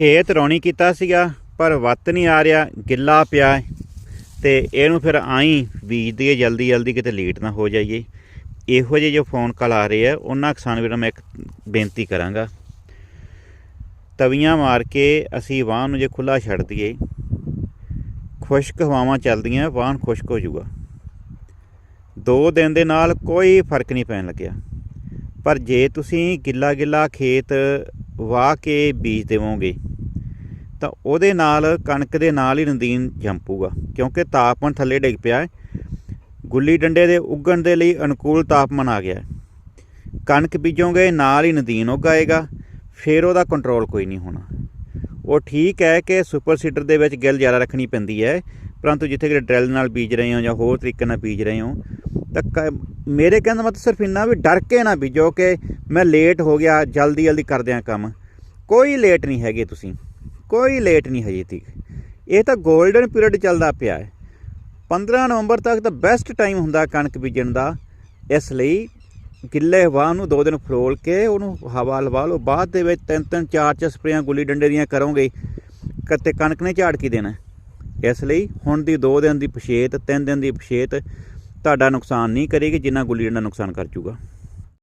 ਖੇਤ ਰੌਣੀ ਕੀਤਾ ਸੀਗਾ, ਪਰ ਵੱਤ ਨਹੀਂ ਆ ਰਿਹਾ, ਗਿੱਲਾ ਪਿਆ ਹੈ। ਤੇ ਇਹਨੂੰ ਫਿਰ ਆਈ ਬੀਜ ਦਈਏ ਜਲਦੀ ਜਲਦੀ ਕਿਤੇ ਲੇਟ ਨਾ ਹੋ ਜਾਈਏ। ਇਹੋ ਜਿਹੇ ਜੋ ਫੋਨ ਕਾਲ ਆ ਰਹੇ ਆ, ਉਹਨਾਂ ਕਿਸਾਨ ਵੀਰਾਂ ਨੂੰ ਮੈਂ ਇੱਕ ਬੇਨਤੀ ਕਰਾਂਗਾ। ਤਵੀਆਂ ਮਾਰ ਕੇ ਅਸੀਂ ਵਾਹਨ ਨੂੰ ਜੇ ਖੁੱਲਾ ਛੱਡ ਦਈਏ, ਖੁਸ਼ਕ ਹਵਾਵਾਂ ਚੱਲਦੀਆਂ, ਵਾਹਨ ਖੁਸ਼ਕ ਹੋ ਜਾਊਗਾ। ਦੋ ਦਿਨ ਦੇ ਨਾਲ ਕੋਈ ਫ਼ਰਕ ਨਹੀਂ ਪੈਣ ਲੱਗਿਆ। ਪਰ ਜੇ ਤੁਸੀਂ ਗਿੱਲਾ ਗਿੱਲਾ ਖੇਤ ਵਾਹ ਕੇ ਬੀਜ ਦੇਵੋਗੇ ਤਾਂ ਉਹਦੇ ਨਾਲ, ਕਣਕ ਦੇ ਨਾਲ ਹੀ ਨਦੀਨ ਜੰਪੂਗਾ, ਕਿਉਂਕਿ ਤਾਪਮਾਨ ਥੱਲੇ ਡਿੱਗ ਪਿਆ ਹੈ। ਗੁੱਲੀ ਡੰਡੇ ਦੇ ਉੱਗਣ ਦੇ ਲਈ ਅਨੁਕੂਲ ਤਾਪਮਾਨ ਆ ਗਿਆ ਹੈ। ਕਣਕ ਬੀਜੋਗੇ, ਨਾਲ ਹੀ ਨਦੀਨ ਉਗਾਏਗਾ, ਫਿਰ ਉਹਦਾ ਕੰਟਰੋਲ ਕੋਈ ਨਹੀਂ ਹੋਣਾ। ਉਹ ਠੀਕ ਹੈ ਕਿ ਸੁਪਰ ਸੀਡਰ ਦੇ ਵਿੱਚ ਗਿੱਲ ਜ਼ਿਆਦਾ ਰੱਖਣੀ ਪੈਂਦੀ ਹੈ, ਪਰੰਤੂ ਜਿੱਥੇ ਕਿ ਡਰਿਲ ਨਾਲ ਬੀਜ ਰਹੇ ਹੋ ਜਾਂ ਹੋਰ ਤਰੀਕੇ ਨਾਲ ਬੀਜ ਰਹੇ ਹੋ, ਤਾਂ ਕ- ਮੇਰੇ ਕਹਿਣ ਦਾ ਮਤਲਬ ਸਿਰਫ ਇੰਨਾ ਵੀ ਡਰ ਕੇ ਨਾ ਬੀਜੋ ਕਿ ਮੈਂ ਲੇਟ ਹੋ ਗਿਆ ਜਲਦੀ ਜਲਦੀ ਕਰਦੇ ਆ ਕੰਮ। ਕੋਈ ਲੇਟ ਨਹੀਂ ਹੈਗੇ ਤੁਸੀਂ। ਕੋਈ ਲੇਟ ਨਹੀਂ ਹਜੇ ਤੱਕ। ਇਹ ਤਾਂ 골ਡਨ ਪੀਰੀਅਡ ਚੱਲਦਾ ਪਿਆ ਹੈ। 15 ਨਵੰਬਰ ਤੱਕ ਤਾਂ ਬੈਸਟ ਟਾਈਮ ਹੁੰਦਾ ਕਣਕ ਬੀਜਣ ਦਾ। ਇਸ ਲਈ ਗਿੱਲੇ ਹਵਾ ਨੂੰ ਦੋ ਦਿਨ ਫਰੋਲ ਕੇ ਉਹਨੂੰ ਹਵਾ ਲਵਾ ਲਓ। ਬਾਅਦ ਦੇ ਵਿੱਚ ਤਿੰਨ ਤਿੰਨ, ਚਾਰ ਚਾਰ ਸਪਰੇਆਂ ਗੁੱਲੀ ਡੰਡੇ ਦੀਆਂ ਕਰੋਗੇ। ਕਿਤੇ ਕਣਕ ਨੇ ਝਾੜ ਕੀ ਦੇਣਾ। ਇਸ ਲਈ ਹੁਣ ਦੀ ਦੋ ਦਿਨ ਦੀ ਪਛੇਤ, ਤਿੰਨ ਦਿਨ ਦੀ ਪਛੇਤ ਤੁਹਾਡਾ ਨੁਕਸਾਨ ਨਹੀਂ ਕਰੇਗੀ, ਜਿੰਨਾ ਗੁੱਲੀ ਡੰਡਾ ਨੁਕਸਾਨ ਕਰ ਜੂਗਾ